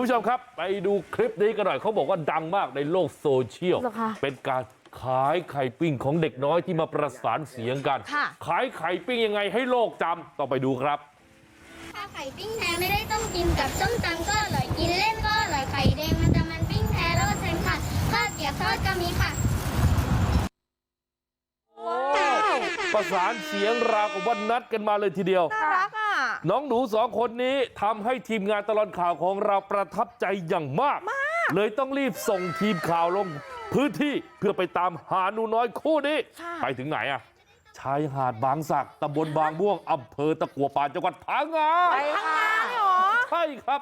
คุณผู้ชมครับไปดูคลิปนี้กันหน่อยเขาบอกว่าดังมากในโลกโซเชียลเหรอคะเป็นการขายไข่ปิ้งของเด็กน้อยที่มาประสานเสียงกันค่ะขายไข่ปิ้งยังไงให้โลกจำต้องไปดูครับถ้าไข่ปิ้งแท้ไม่ได้ต้องกินกับส้มตำก็อร่อยกินเล่นก็อร่อยไข่แดงมันจะมันปิ้งแท้รสเซนค่ะข้าวเกรี๊ยวทอดก็มีค่ะประสานเสียงราวกับว่านัดกันมาเลยทีเดียว น่ารักอะน้องหนูสองคนนี้ทำให้ทีมงานตลอดข่าวของเราประทับใจอย่างมากเลยต้องรีบส่งทีมข่าวลงพื้นที่เพื่อไปตามหาหนูน้อยคู่นี้ค่ะไปถึงไหนอะชายหาดบางสักตำบลบางม่วงอำเภอตะกัวป่าจังหวัดพังงาไปพังงาเลยเหรอใช่ครับ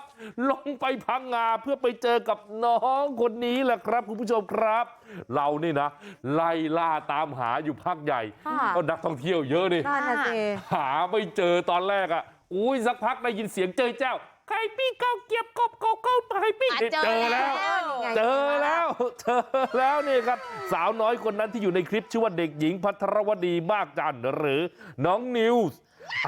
ลงไปพังงาเพื่อไปเจอกับน้องคนนี้แหละครับคุณผู้ชมครับ เรานี่นะ ไล่ล่าตามหาอยู่พักใหญ่ค่ะก็นักท่องเที่ยวเยอะนี่นั่นน่ะสิหาไม่เจอตอนแรกอะ อุ้ยสักพักได้ยินเสียงเจอเจ้าไข่ปิ้งเก้าเกียบกบเก้าเก้าไข่ปิ้งอะเนี่ยเจเจออแล้แล้ววนี่ไงเจอแล้วเจอแล้วนี่ครับ สาวน้อยคนนั้นที่อยู่ในคลิปชื่อว่าเด็กหญิงพัทรวดีมากจันทร์หรือน้องนิวส์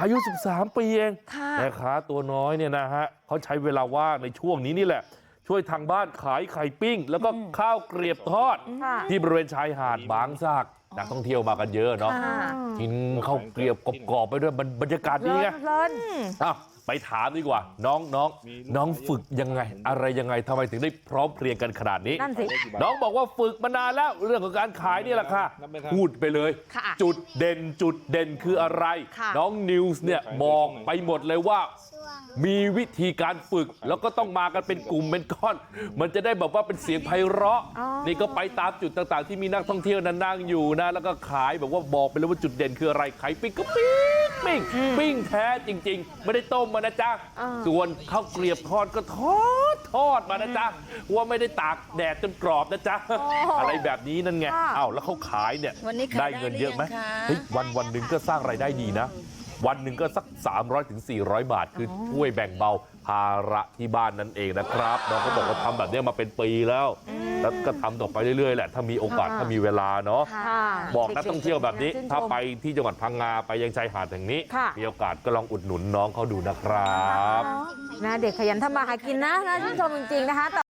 อายุ 13 ปีเองค่ะแม่ค้าตัวน้อยเนี่ยนะฮะเขาใช้เวลาว่างในช่วงนี้นี่แหละ ช่วยทางบ้านขายไข่ปิ้ง แล้วก็ข้าวเกรียบทอดค่ะที่บริเวณชายหาดบางซาก นักท่องเที่ยวมากันเยอะเนาะค่ะกินข้าวเกรียบกรอบๆไปด้วยมันบรรยากาศดีไงเลินอ้าวไปถามดีกว่าน้องน้องน้องฝึกยังไง อะไรยังไงทำไมถึงได้พร้อมเพรียงกันขนาดนี้นั่นสิน้องบอกว่าฝึกมานานแล้วเรื่องของการขายนี่แหละค่ะพูดไปเลยค่ะจุดเด่นจุดเด่นคืออะไรค่ะน้องนิวส์เนี่ยบอกไปหมดเลยว่า มีวิธีการฝึกแล้วก็ต้องมากันเป็นกลุ่มเป็นก้อนมันจะได้แบบว่าเป็นเสียงไพเราะอ๋อนี่ก็ไปตามจุดต่างๆที่มีนักท่องเที่ยวนั้นนั่งอยู่นะแล้วก็ขายแบบว่าบอกไปเลยว่าจุดเด่นคืออะไรไข่ปิ้งก็ปิ้งปิ้งปิ้งแท้จริง ๆ ไม่ได้ต้มมานะจ๊ะอ่าส่วนข้าวเกรียบทอดก็ทอดทอดมานะจ๊ะว่าไม่ได้ตากแดดจนกรอบนะจ๊ะอะไรแบบนี้นั่นไงค่ะอ้าวแล้วเขาขายเนี่ยวันนี้ขายได้เงินเยอะไหมได้หรือยังคะเฮ้ยวันวันหนึ่งก็สร้างรายได้ดีนะ วันหนึ่งก็สัก300ถึง400บาทคือช่วยแบ่งเบาภาระที่บ้านนั่นเองนะครับน้องก็บอกว่าทำแบบนี้มาเป็นปีแล้วแล้วก็ทำต่อไปเรื่อยๆแหละถ้ามีโอกาสค่ะถ้ามีเวลาเนาะค่ะบอกนักท่องเที่ยวแบบนี้ชื่ชมถ้าไปที่จังหวัดพังงาไปยังชายหาดแห่งนี้ค่ะมีโอกาสก็ลองอุดหนุนน้องเขาดูนะครับนะเด็กขยันทำมาหากินนะน่าชื่นชมจริงๆนะคะ